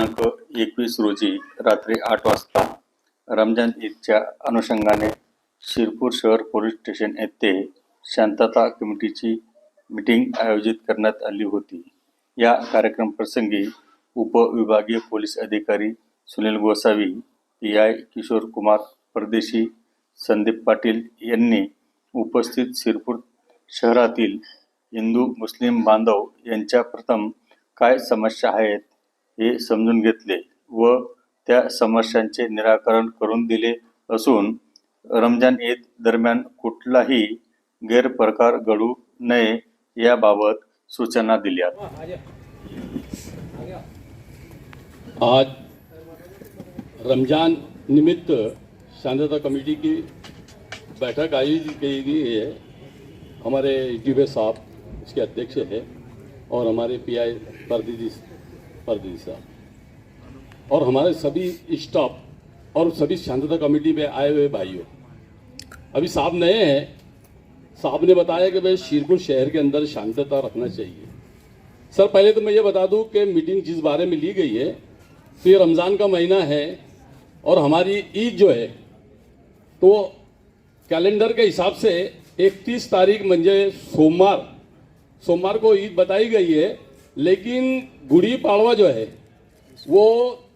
दिनांक एकवीस रोजी रात्री आठ वाजता रमजान ईदच्या अनुषंगाने शिरपूर शहर पोलीस स्टेशन येथे शांतता कमिटीची मीटिंग आयोजित करण्यात आली होती. या कार्यक्रमप्रसंगी उपविभागीय पोलीस अधिकारी सुनील गोसावी पी आय किशोर कुमार परदेशी संदीप पाटील यांनी उपस्थित शिरपूर शहरातील हिंदू मुस्लिम बांधव यांच्या प्रथम काय समस्या आहेत हे समजून घेतले व त्या समस्यांचे निराकरण करून दिले असून रमजान ईद दरम्यान कुठलाही गैरप्रकार घडू नये याबाबत सूचना दिल्या. आज रमजान निमित्त शांतता कमेटी की बैठक आयोजित की गई है। हमारे डी साहब इसके अध्यक्ष है और हमारे पीआई आई परदीदी साहब और हमारे सभी स्टाफ और सभी शांतता कमेटी में आए हुए भाइयों, अभी साहब नए हैं। साहब ने बताया कि भाई शिरपुर शहर के अंदर शांतता रखना चाहिए। सर, पहले तो मैं ये बता दूँ कि मीटिंग जिस बारे में ली गई है तो ये रमज़ान का महीना है और हमारी ईद जो है तो कैलेंडर के हिसाब से 31 तारीख म्हणजे सोमवार सोमवार को ईद बताई गई है। लेकिन गुड़ी पाड़वा जो है वो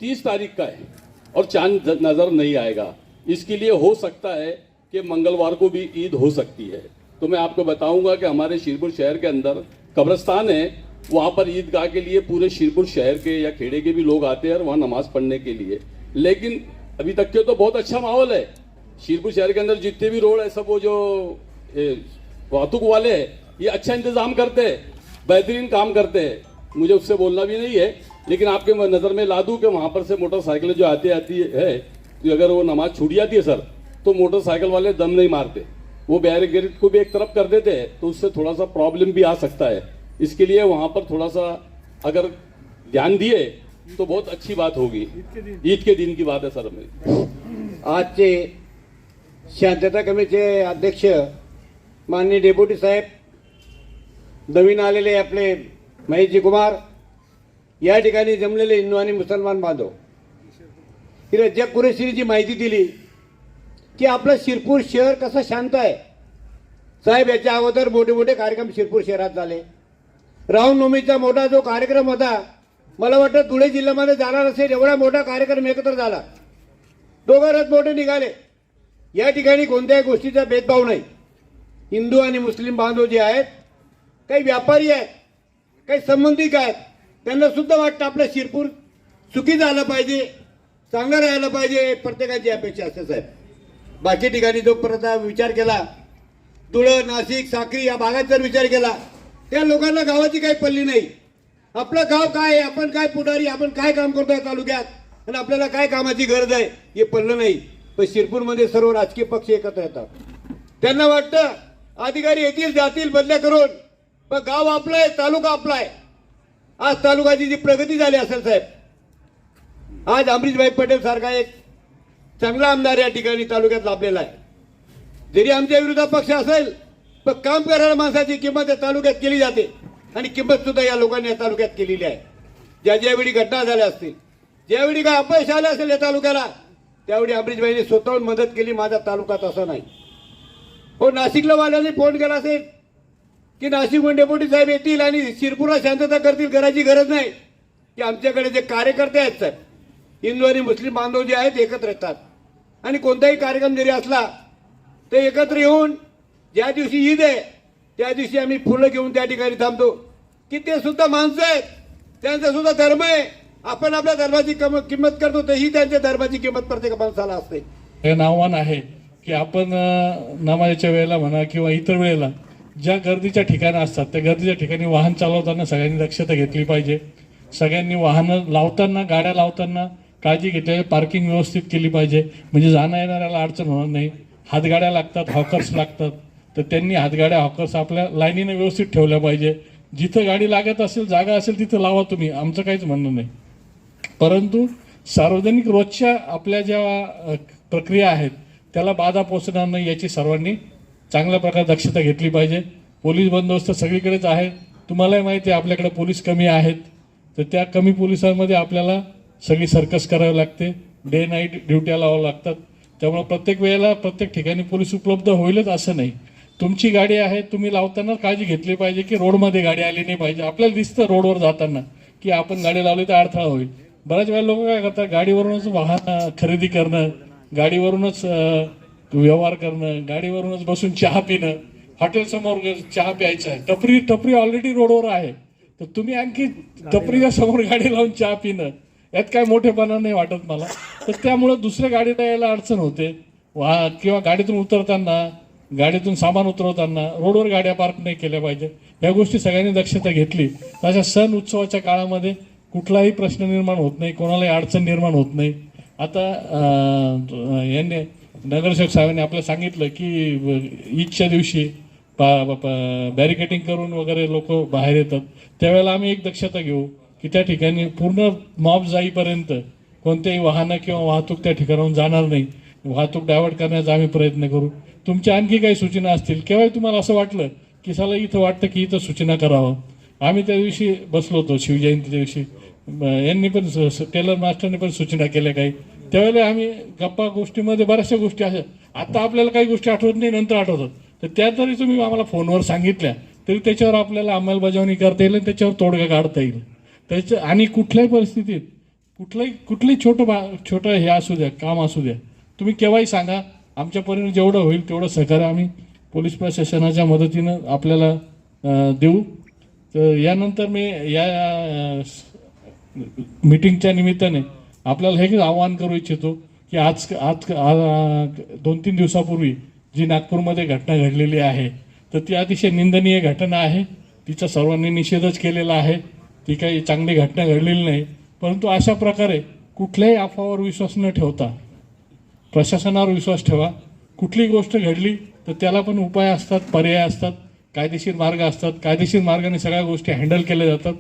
30 तारीख का है और चाँद नज़र नहीं आएगा। इसके लिए हो सकता है कि मंगलवार को भी ईद हो सकती है। तो मैं आपको बताऊँगा कि हमारे शिरपुर शहर के अंदर कब्रस्तान है वहाँ पर ईदगाह के लिए पूरे शिरपुर शहर के या खेड़े के भी लोग आते हैं और वहाँ नमाज़ पढ़ने के लिए। लेकिन अभी तक के तो बहुत अच्छा माहौल है। शिरपुर शहर के अंदर जितने भी रोड है सब वो जो ए, वाहतुक वाले हैं ये अच्छा इंतज़ाम करते हैं। बेहतरीन काम करते हैं। मुझे उससे बोलना भी नहीं है, लेकिन आपके नज़र में ला दूँ कि वहाँ पर से मोटरसाइकिल जो आती आती है तो अगर वो नमाज़ छूट जाती है सर तो मोटरसाइकिल वाले दम नहीं मारते। वो बैरिकेड को भी एक तरफ़ कर देते हैं तो उससे थोड़ा सा प्रॉब्लम भी आ सकता है। इसके लिए वहाँ पर थोड़ा सा अगर ध्यान दिए तो बहुत अच्छी बात होगी। ईद के दिन की बात है सर मेरी। आजचे शांतता कमिटीचे अध्यक्ष, माननीय डेप्युटी साहेब नवीन आलेले आपले महेशजी कुमार या ठिकाणी जमलेले हिंदू आणि मुसलमान बांधव. ही रज्जा जी माहिती दिली की आपलं शिरपूर शहर कसं शांत आहे. साहेब याच्या अगोदर मोठे मोठे कार्यक्रम शिरपूर शहरात झाले. रामनवमीचा मोठा जो कार्यक्रम होता मला वाटतं धुळे जिल्ह्यामध्ये जाणार असेल एवढा मोठा कार्यक्रम एकत्र झाला. दोघं मोठे निघाले. या ठिकाणी कोणत्याही गोष्टीचा भेदभाव नाही. हिंदू आणि मुस्लिम बांधव जे आहेत काही व्यापारी आहेत काही संबंधित आहेत त्यांना सुद्धा वाटतं आपलं शिरपूर सुखी झालं पाहिजे चांगलं राहिलं पाहिजे प्रत्येकाची अपेक्षा असते साहेब. बाकी ठिकाणी जो परत विचार केला धुळं नाशिक साक्री या भागात जर विचार केला त्या लोकांना गावाची काही पडली नाही. आपलं गाव काय आहे आपण काय पुढारी आपण काय काम करतोय तालुक्यात? आणि आपल्याला काय कामाची गरज आहे हे पडलं नाही. पण शिरपूरमध्ये सर्व राजकीय पक्ष एकत्र येतात. त्यांना वाटतं अधिकारी येतील जातील बदल्या करून पण गाव आपलं आहे तालुका आपला आहे. आज तालुक्याची जी प्रगती झाली असेल साहेब आज अमरीशभाई पटेल सारखा एक चांगला आमदार या ठिकाणी तालुक्यात लाभलेला आहे. जरी आमच्या विरोधात पक्ष असेल पण काम करणाऱ्या माणसाची किंमत या तालुक्यात केली जाते. आणि किंमत सुद्धा या लोकांनी या तालुक्यात केलेली आहे. ज्या ज्यावेळी घटना झाल्या असतील ज्यावेळी काय अपयश आलं असेल या तालुक्याला त्यावेळी अमरीशभाईने स्वतःहून मदत केली माझा तालुका तसा नाही. हो नाशिकला वाल्याने फोन केला असेल की नाशिकहून डेप्युटी साहेब येतील आणि शिरपूरला शांतता करतील घराची गरज नाही. की आमच्याकडे जे कार्यकर्ते आहेत सर हिंदू आणि मुस्लिम बांधव जे आहेत एकत्र येतात. आणि कोणताही कार्यक्रम जरी असला ते एकत्र येऊन ज्या दिवशी ईद आहे त्या दिवशी आम्ही फुलं घेऊन त्या ठिकाणी थांबतो. की ते सुद्धा माणसं आहेत. त्यांचा सुद्धा धर्म आहे. आपण आपल्या धर्माची किंमत करतो तशी त्यांच्या धर्माची किंमत प्रत्येक माणसाला असते. हे आव्हान आहे की आपण नमाजच्या वेळेला म्हणा किंवा इतर वेळेला ज्या गर्दीच्या ठिकाणं असतात त्या गर्दीच्या ठिकाणी वाहन चालवताना सगळ्यांनी दक्षता घेतली पाहिजे. सगळ्यांनी वाहनं लावताना गाड्या लावताना काळजी घेतली पार्किंग व्यवस्थित केली पाहिजे. म्हणजे जाणं येणाऱ्याला अडचण होणार नाही. हातगाड्या लागतात हॉकर्स लागतात. तर त्यांनी हातगाड्या हॉकर्स आपल्या लाईनीने व्यवस्थित ठेवल्या पाहिजे. जिथं गाडी लागत असेल जागा असेल तिथं लावा तुम्ही. आमचं काहीच म्हणणं नाही. परंतु सार्वजनिक रोजच्या आपल्या ज्या प्रक्रिया आहेत त्याला बाधा पोचणार नाही याची सर्वांनी चांगल्या प्रकारे दक्षता घेतली पाहिजे. पोलीस बंदोबस्त सगळीकडेच आहे. तुम्हालाही माहिती आहे आपल्याकडे पोलीस कमी आहेत. तर त्या कमी पोलिसांमध्ये आपल्याला सगळी सर्कस करावी लागते. डे नाईट ड्युट्या लावावं लागतात. त्यामुळे प्रत्येक वेळेला प्रत्येक ठिकाणी पोलीस उपलब्ध होईलच असं नाही. तुमची गाडी आहे तुम्ही लावताना काळजी घेतली पाहिजे की रोडमध्ये गाडी आली नाही पाहिजे. आपल्याला दिसतं रोडवर जाताना की आपण गाडी लावली तर अडथळा होईल. बऱ्याच वेळा लोक काय करतात गाडीवरूनच वाहन खरेदी करणं गाडीवरूनच व्यवहार करणं गाडीवरूनच बसून चहा पिणं हॉटेलसमोर चहा प्यायचा आहे. टपरी टपरी ऑलरेडी रोडवर आहे. तर तुम्ही आणखी टपरीच्या समोर गाडी लावून चहा पिणं यात काय मोठेपणा नाही वाटत मला. तर त्यामुळं दुसऱ्या गाडीला यायला अडचण होते. वा किंवा गाडीतून उतरताना गाडीतून सामान उतरवताना रोडवर गाड्या पार्क नाही केल्या पाहिजे. या गोष्टी सगळ्यांनी दक्षता घेतली. तर अशा सण उत्सवाच्या काळामध्ये कुठलाही प्रश्न निर्माण होत नाही कोणालाही अडचण निर्माण होत नाही. आता यांनी नगरसेवक साहेबांनी आपल्याला सांगितलं की ईदच्या दिवशी बॅरिकेटिंग करून वगैरे लोक बाहेर येतात. त्यावेळेला आम्ही एक दक्षता घेऊ की त्या ठिकाणी पूर्ण मॉब जाईपर्यंत कोणतेही वाहनं किंवा वाहतूक त्या ठिकाणाहून जाणार नाही. वाहतूक डायव्हर्ट करण्याचा आम्ही प्रयत्न करू. तुमच्या आणखी काही सूचना असतील? केव्हाही तुम्हाला असं वाटलं की साला इथं वाटतं की इथं सूचना करावं. आम्ही त्या दिवशी बसलो होतो शिवजयंतीच्या दिवशी. यांनी पण स- टेलर मास्टरने पण सूचना केल्या काही. त्यावेळेला आम्ही गप्पा गोष्टीमध्ये बऱ्याचशा गोष्टी अशा आता आपल्याला काही गोष्टी आठवत नाही नंतर आठवतात. तर त्या जरी तुम्ही आम्हाला फोनवर सांगितल्या. तरी त्याच्यावर आपल्याला अंमलबजावणी करता येईल आणि त्याच्यावर तोडगा काढता येईल. त्याच्या आणि कुठल्याही परिस्थितीत कुठलंही कुठलंही छोटं बा छोटं हे असू द्या काम असू द्या. तुम्ही केव्हाही सांगा आमच्या परीने जेवढं होईल तेवढं सहकार्य आम्ही पोलीस प्रशासनाच्या मदतीनं आपल्याला देऊ. तर यानंतर मी या मिटिंगच्या मीटिंगच्या निमित्ताने आपल्याला हे आवाहन करू इच्छितो की आज आज दोन तीन दिवसापूर्वी जी नागपूरमध्ये घटना घडलेली आहे तर ती अतिशय निंदनीय घटना आहे. तिचा सर्वांनी निषेधच केलेला आहे. ती काही चांगली घटना घडलेली नाही. परंतु अशा प्रकारे कुठल्याही अफवावर विश्वास न ठेवता प्रशासनावर विश्वास ठेवा. कुठली गोष्ट घडली तर त्याला पण उपाय असतात पर्याय असतात कायदेशीर मार्ग असतात. कायदेशीर मार्गाने सगळ्या गोष्टी हँडल केल्या जातात.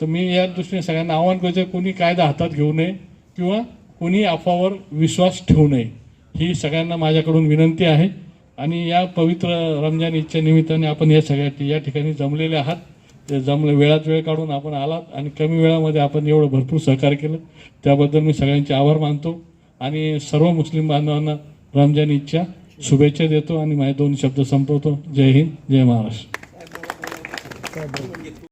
तर मी या दृष्टीने सगळ्यांना आव्हान करायचं कोणी कायदा हातात घेऊ नये. किंवा कोणी अफवावर विश्वास ठेवू नये ही सगळ्यांना माझ्याकडून विनंती आहे. आणि या पवित्र रमजान ईदच्या निमित्ताने आपण या सगळ्या या ठिकाणी जमलेले आहात. ते जमले वेळात वेळ काढून आपण आलात आणि कमी वेळामध्ये आपण एवढं भरपूर सहकार्य केलं. त्याबद्दल मी सगळ्यांचे आभार मानतो आणि सर्व मुस्लिम बांधवांना रमजान ईदच्या शुभेच्छा देतो आणि माझे दोन शब्द संपवतो. जय हिंद जय महाराष्ट्र.